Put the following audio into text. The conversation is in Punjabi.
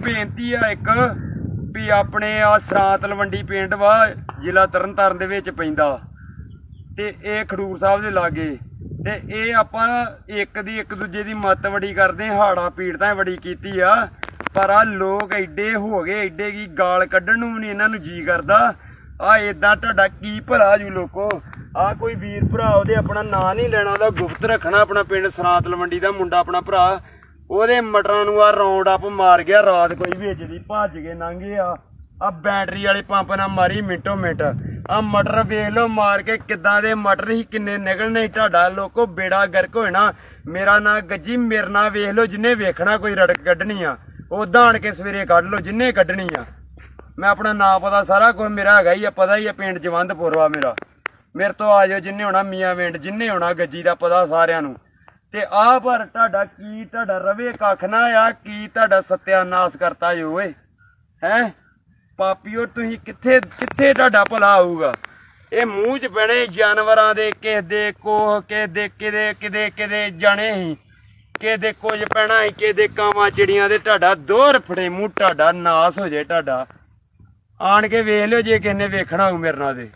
ਬੇਨਤੀ ਆ ਇੱਕ ਵੀ ਆਪਣੇ ਆ ਸਰਾਂ ਤਲਵੰਡੀ ਪਿੰਡ ਵਾ, ਜ਼ਿਲ੍ਹਾ ਤਰਨਤਾਰਨ ਦੇ ਵਿੱਚ ਪੈਂਦਾ। ਤੇ ਇਹ ਖਡੂਰ ਸਾਹਿਬ ਦੇ ਲਾਗੇ। ਤੇ ਇਹ ਆਪਾਂ ਇੱਕ ਦੀ ਇੱਕ ਦੂਜੇ ਦੀ ਮੱਤ ਵੜੀ ਕਰਦੇ ਹਾੜਾ ਪੀੜਤਾਂ ਬੜੀ ਕੀਤੀ ਆ। ਪਰ ਆ ਲੋਕ ਐਡੇ ਹੋ ਗਏ, ਐਡੇ ਕੀ ਗਾਲ ਕੱਢਣ ਨੂੰ ਵੀ ਨਹੀਂ ਇਹਨਾਂ ਨੂੰ ਜੀ ਕਰਦਾ। ਆ ਇਦਾਂ ਤੁਹਾਡਾ ਕੀ ਭਲਾ ਜੂ ਲੋਕੋ? ਆ ਕੋਈ ਵੀਰ ਭਰਾ ਉਹਦੇ ਆਪਣਾ ਨਾਂ ਨਹੀਂ ਲੈਣਾ, ਉਹਦਾ ਗੁਪਤ ਰੱਖਣਾ ਆਪਣਾ ਪਿੰਡ ਸਰਾਤ ਲਵੰਡੀ ਦਾ ਮੁੰਡਾ ਆਪਣਾ ਭਰਾ। ਉਹਦੇ ਮਟਰਾਂ ਨੂੰ ਆ ਰੌਂਡ ਅਪ ਮਾਰ ਗਿਆ, ਰਾਤ ਕੋਈ ਵਿੱਚ ਦੀ ਭੱਜ ਕੇ ਲੰਘੇ ਆ ਆ ਬੈਟਰੀ ਵਾਲੇ ਪੰਪ ਨਾਲ ਮਾਰੀ ਮਿੰਟੋ ਮਿੰਟ। ਆ ਮਟਰ ਵੇਖ ਲਓ ਮਾਰ ਕੇ ਕਿੱਦਾਂ ਦੇ ਮਟਰ ਹੀ ਕਿੰਨੇ ਨਿਕਲਣੇ ਸੀ ਤੁਹਾਡਾ। ਲੋਕੋ ਬੇੜਾ ਗਰਕ ਹੋਣਾ ਮੇਰਾ ਨਾਂ ਗੱਜੀ, ਮੇਰੇ ਨਾਲ ਵੇਖ ਲਓ, ਜਿੰਨੇ ਵੇਖਣਾ ਕੋਈ ਰੜਕ ਕੱਢਣੀ ਆ। ਉਦਾਂ ਆਣ ਕੇ ਸਵੇਰੇ ਕੱਢ ਲਓ, ਜਿੰਨੇ ਕੱਢਣੀ ਆ। ਮੈਂ ਆਪਣਾ ਨਾਂ ਪਤਾ ਸਾਰਾ ਕੁਝ ਮੇਰਾ ਹੈਗਾ ਹੀ ਆ, ਪਤਾ ਹੀ ਆ ਪਿੰਡ ਜਵੰਦਪੁਰ ਆ ਮੇਰਾ। ਮੇਰੇ ਤੋਂ ਆ ਜਾਓ ਜਿੰਨੇ ਹੋਣਾ, ਮੀਆਂ ਵਿੰਡ ਜਿੰਨੇ ਹੋਣਾ, ਗੱਜੀ ਦਾ ਪਤਾ ਸਾਰਿਆਂ ਨੂੰ। ਤੇ ਆਹ ਪਰ ਤੁਹਾਡਾ ਕੀ ਤੁਹਾਡਾ ਰਵੇ ਕੱਖ ਨਾ ਆ, ਕੀ ਤੁਹਾਡਾ ਸਤਿਆਨਾਸ਼ ਕਰਤਾ ਈ ਓਏ? ਹੈ? ਪਾਪੀਓ, ਤੁਸੀਂ ਕਿੱਥੇ ਕਿੱਥੇ ਤੁਹਾਡਾ ਭਲਾ ਆਊਗਾ ਇਹ ਮੂੰਹ 'ਚ ਪੈਣੇ ਜਾਨਵਰਾਂ ਦੇ ਕਿਸ ਦੇ ਕੋਹ, ਕਿਸ ਦੇ ਕਿਦੇ ਕਿਦੇ ਕਿਦੇ ਜਾਣੇ ਹੀ ਕਿਸ ਦੇ ਕੁਝ ਪੈਣਾ ਹੀ ਕਿਸ ਦੇ ਕਾਵਾਂ ਚਿੜੀਆਂ ਦੇ? ਤੁਹਾਡਾ ਦੋਹਰ ਫੜੇ ਮੂੰਹ, ਤੁਹਾਡਾ ਨਾਸ ਹੋ ਜੇ ਤੁਹਾਡਾ। ਆਣ ਕੇ ਵੇਖ ਲਿਓ ਜੇ ਕਿਸੇ ਨੇ ਵੇਖਣਾ ਹੋਊ ਮੇਰੇ ਨਾਲ ਦੇ